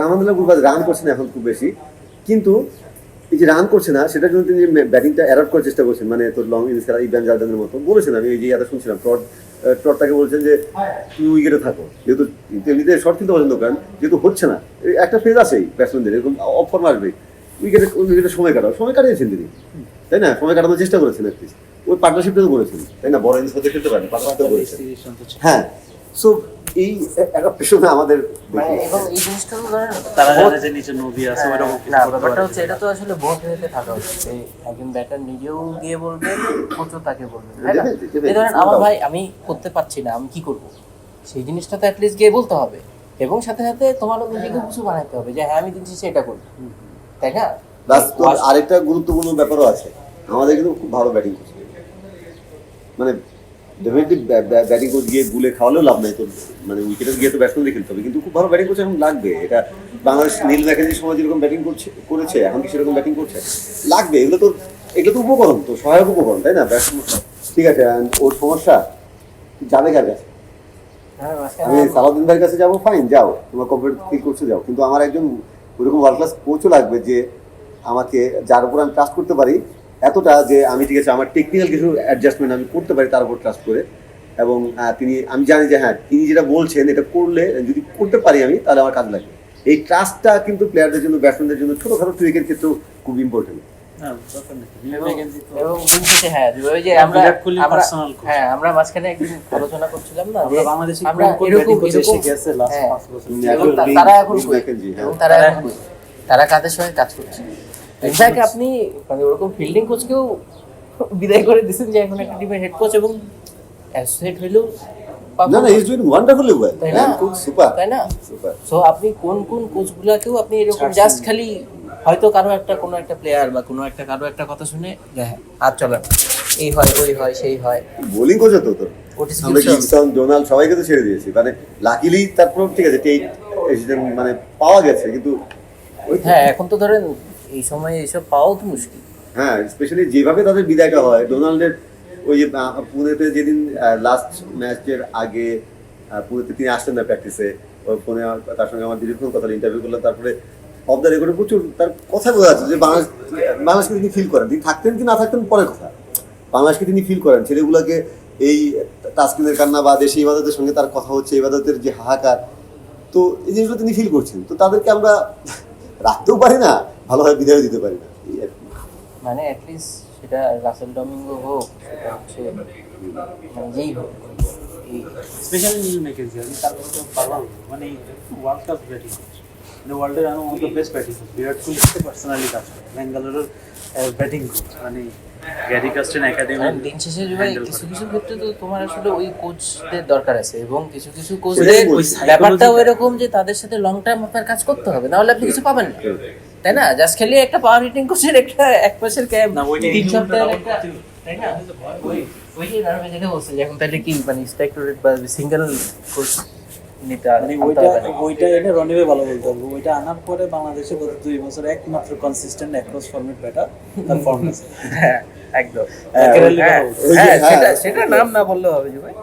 রামান্দুল্লাহ Gurbaz run করছে না এখন খুব বেশি। কিন্তু এই যে রান করছে না সেটার জন্য তিনি ব্যাটিংটা অ্যাডাপ্ট করার চেষ্টা করছেন মানে তোর লং ইনিংস খেলা ইব্রাহিম জালদানের মতো। বলেছেন আমি এই যে ইয়াটা শুনছিলাম ট্রট ট্রটটাকে বলছেন যে তুমি উইকেটে থাকো। যেহেতু এমনিতে শর্ট কিন্তু পছন্দ করেন যেহেতু হচ্ছে না একটা ফেজ আছেই ব্যাটসম্যানদের এরকম অফ ফর্ম আসবে। উইকেটে উইকেটে সময় কাটাও। সময় কাটিয়েছেন তিনি তাই না? সময় কাটানোর চেষ্টা করেছেন অ্যাটলিস্ট ওই পার্টনারশিপটা তো করেছেন তাই না? বড় ইনিংস হতে খেলতে পারেন পার্টনারশিপটা করেছেন। হ্যাঁ। সো এই একটা পেশনে আমাদের মানে এবং এই জিনিসটা তারা জানে যে নিচে নদী আছে না ব্যাপারটা হচ্ছে এটা তো আসলে হতে থাকা উচিত। এই একজন ব্যাটার নিজেও গিয়ে বলবে কোচও তাকে বলবে? দেবে, দেবে। এই ধরেন আমার ভাই আমি করতে পারছি না আমি কি করব? সেই জিনিসটা তো অ্যাটলিস্ট গিয়ে বলতে হবে। এবং সাথে সাথে তোমারও নিজেকে কিছু বানাতে হবে যে হ্যাঁ আমি দিচ্ছি সেটা করব তাই না? প্লাস আরেকটা গুরুত্বপূর্ণ ব্যাপারও আছে। আমাদের কিন্তু খুব ভালো ব্যাটিং করছে। মানে ডেফিনেটলি ব্যাটিং কোচ গিয়ে গুলে খাওয়ালেও লাভ নাই তোর মানে উইকেটে গিয়ে তো ব্যাটসম্যান খেলতে হবে। কিন্তু খুব ভালো ব্যাটিং করছে এখন লাগবে। এটা বাংলাদেশ নীল ম্যাকেজির সময় যেরকম ব্যাটিং করছে করেছে এখন কি সেরকম ব্যাটিং করছে? লাগবে এগুলো তো এগুলো তো উপকরণ তো সহায়ক উপকরণ তাই না? ব্যাটসম্যান ঠিক আছে ওর সমস্যা? যাবে কার কাছে? হ্যাঁ, আমি সালাউদ্দিন ভাইয়ের কাছে যাব ফাইন যাও। তোমার কমপ্লিট ফিল করছে যাও। কিন্তু আমার একজন ওইরকম ওয়ার্ল্ড ক্লাস কোচও লাগবে যে আমাকে যার উপর আমি ট্রাস্ট করতে পারি এতটা যে আমি ঠিক আছে আমার টেকনিক্যাল কিছু অ্যাডজাস্টমেন্ট আমি করতে পারি তার উপর ট্রাস্ট করে। এবং তিনি আমি জানি যে হ্যাঁ তিনি যেটা বলছেন এটা করলে যদি করতে পারি আমি তাহলে আমার কাজ লাগবে। এই ট্রাস্টটা কিন্তু প্লেয়ারদের জন্য ব্যাটসম্যানদের জন্য ছোটোখাটো টুইকের ক্ষেত্রেও খুব ইম্পর্টেন্ট হ্যাঁ আমরা। হ্যাঁ আমরা মাঝখানে একদিন আলোচনা করছিলাম না হ্যাঁ, তারা এখন হ্যাঁ। তারা কাদের সঙ্গে কাজ করছে? ইনফ্যাক্ট আপনি মানে ওরকম ফিল্ডিং কোচকেও বিদায় করে দিচ্ছেন যে এখন একটা টিমের হেড কোচ এবং অ্যাসোসিয়েট হইলেও না না ইজ ডুইং ওয়ান্ডারফুলি ওয়েল তাই না? খুব সুপার তাই না? সুপার সো আপনি কোন কোন কোচগুলাকেও আপনি এরকম জাস্ট খালি হয়তো কারও একটা কোনো একটা প্লেয়ার বা কোনো একটা কারও একটা কথা শুনে হ্যাঁ আর চলে এই হয় ওই হয় সেই হয়। বোলিং কোচ তো তোর। আমরা ডোনাল্ড সবাইকে তো ছেড়ে দিয়েছি। মানে লাকিলি তারপর ঠিক আছে টেট মানে পাওয়া গেছে কিন্তু হ্যাঁ এখন তো ধরেন এই সময়ে এইসব পাওয়াও তো মুশকিল। হ্যাঁ স্পেশালি যেভাবে তাদের বিদায়টা হয়, ডোনাল্ডের ওই যে পুনেতে যেদিন লাস্ট ম্যাচের আগে পুনেতে তিনি আসতেন না প্র্যাকটিসে ওই ফোনে তার সঙ্গে আমার দীর্ঘক্ষণ কথা ইন্টারভিউ করলাম তারপরে অফ দ্য রেকর্ডে প্রচুর, তার কথা বোঝা যাচ্ছে যে বাংলাদেশ, বাংলাদেশকে তিনি ফিল করেন। তিনি থাকতেন কি না থাকতেন, পরে কথা। বাংলাদেশকে তিনি ফিল করেন। ছেলেগুলোকে এই তাসকিনের কান্না বা দেশে ইবাদতের সঙ্গে তার কথা হচ্ছে, ইবাদতের যে হাহাকার, তো এই জিনিসগুলো তিনি ফিল করছেন। তো তাদেরকে আমরা রাখতেও পারি না ভালোভাবে বিদায় দিতে পারি না। এই আর কি। মানে অ্যাটলিস্ট সেটা রাসেল ডমিঙ্গো হোক সেটা হচ্ছে মানে যেই হোক। এই স্পেশালি মেকেজ ম্যাকেজি আমি তার কথা পারলাম মানে ওয়ার্ল্ড কাপ ব্যাটিং মানে ওয়ার্ল্ডের one of the best batting Virat Kohli personally কাজ করে ব্যাঙ্গালোরের ব্যাটিং কোচ মানে গ্যারি কাস্টেন একাডেমি দিন শেষে ভাই কিছু কিছু ক্ষেত্রে তো তোমার আসলে ওই কোচদের দরকার আছে এবং কিছু কিছু কোচদের। ব্যাপারটাও এরকম যে তাদের সাথে লং টার্ম আপনার কাজ করতে হবে নাহলে আপনি কিছু পাবেন না। তাই না? জাস্ট খেলে একটা পাওয়ার হিটিং কোচের একটা এক মাসের না, ওইটা তিন সপ্তাহের একটা তাই না ওই ওই যে যেটা বলছে এখন তাহলে কি মানে স্ট্রাইক্টরেট বা সিঙ্গেল কোচ নিতে মানে ওইটা ওইটা এটা রনিবে ভালো বলতে হবে। ওইটা আনার পরে বাংলাদেশে গত দুই বছর একমাত্র কনসিস্টেন্ট অ্যাক্রস ফর্মেট ব্যাটার তার হ্যাঁ একদম। হ্যাঁ, হ্যাঁ, হ্যাঁ, হ্যাঁ, হ্যাঁ, সেটা সেটা নাম না বললে হবে যে ভাই।